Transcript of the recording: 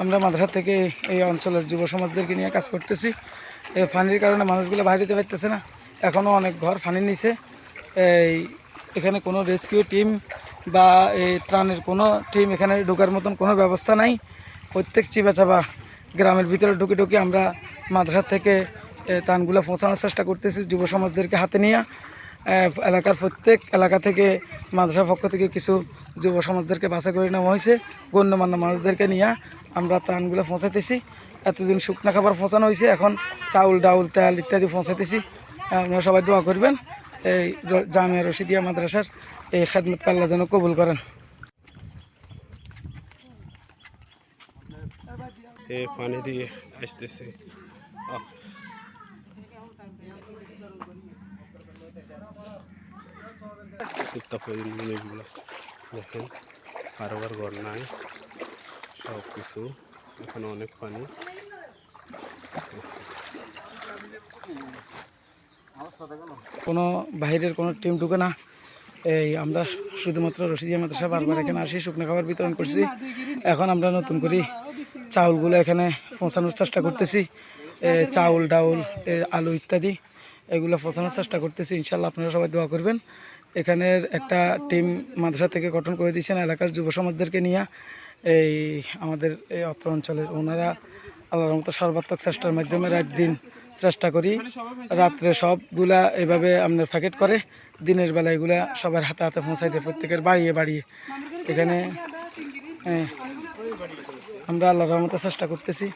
আমরা মাদ্রাসা থেকে এই অঞ্চলের যুব সমাজদেরকে নিয়ে কাজ করতেছি। এই ফানির কারণে মানুষগুলো বাইরে যেতে পারতেছে না। এখনও অনেক ঘর ফানির নিচে এই এখানে কোনো রেস্কিউ টিম বা এই ত্রাণের কোনো টিম এখানে ঢোকার মতন কোনো ব্যবস্থা নাই। প্রত্যেক চিবা চাবা গ্রামের ভিতরে ঢুকে ঢুকে আমরা মাদ্রাসা থেকে এ, ত্রাণগুলো পৌঁছানোর চেষ্টা করতেছি যুব সমাজদেরকে হাতে নিয়ে। এলাকার প্রত্যেক এলাকা থেকে, মাদ্রাসার পক্ষ থেকে কিছু যুব সমাজদেরকে বাসা করে নেওয়া হয়েছে। গণ্যমান্য মানুষদেরকে নিয়ে আমরা ত্রাণগুলো পৌঁছাতেছি এতদিন শুকনো খাবার পৌঁছানো হয়েছে, এখন চাউল, ডাউল, তেল ইত্যাদি পৌঁছাতেছি আপনারা সবাই দোয়া করবেন, এই জামিয়া রশিদিয়া মাদ্রাসার এই খেদমত আল্লাহ যেন কবুল করেন। পানি দিয়ে আসতেছে। উত্তাপন দেখেন ঘর নাই, সব কিছু। এখানে অনেক পানি। কোনো বাইরের কোনো টিম ঢুকে না। এই আমরা শুধুমাত্র রশিদিয়া মাদ্রাসা বারবার এখানে আসি, শুকনো খাবার বিতরণ করছি। এখন আমরা নতুন করে চাউলগুলো এখানে পৌঁছানোর চেষ্টা করতেছি। চাউল, ডাউল আলু ইত্যাদি। এগুলো পৌঁছানোর চেষ্টা করতেছি। ইনশাল্লাহ আপনারা সবাই দোয়া করবেন। এখানের একটা টিম মাদ্রাসা থেকে গঠন করে দিয়েছেন এলাকার যুব সমাজদেরকে নিয়ে। এই আমাদের এই অত্র অঞ্চলের ওনারা আল্লাহর মতো সর্বাত্মক চেষ্টার মাধ্যমে রাত দিন চেষ্টা করি। রাত্রে সবগুলা এভাবে আপনার প্যাকেট করে। দিনের বেলা এগুলা সবার হাতে হাতে পৌঁছাই দেয় প্রত্যেকের বাড়িয়ে বাড়িয়ে। এখানে আমরা আল্লাহর রহমতে চেষ্টা করতেছি।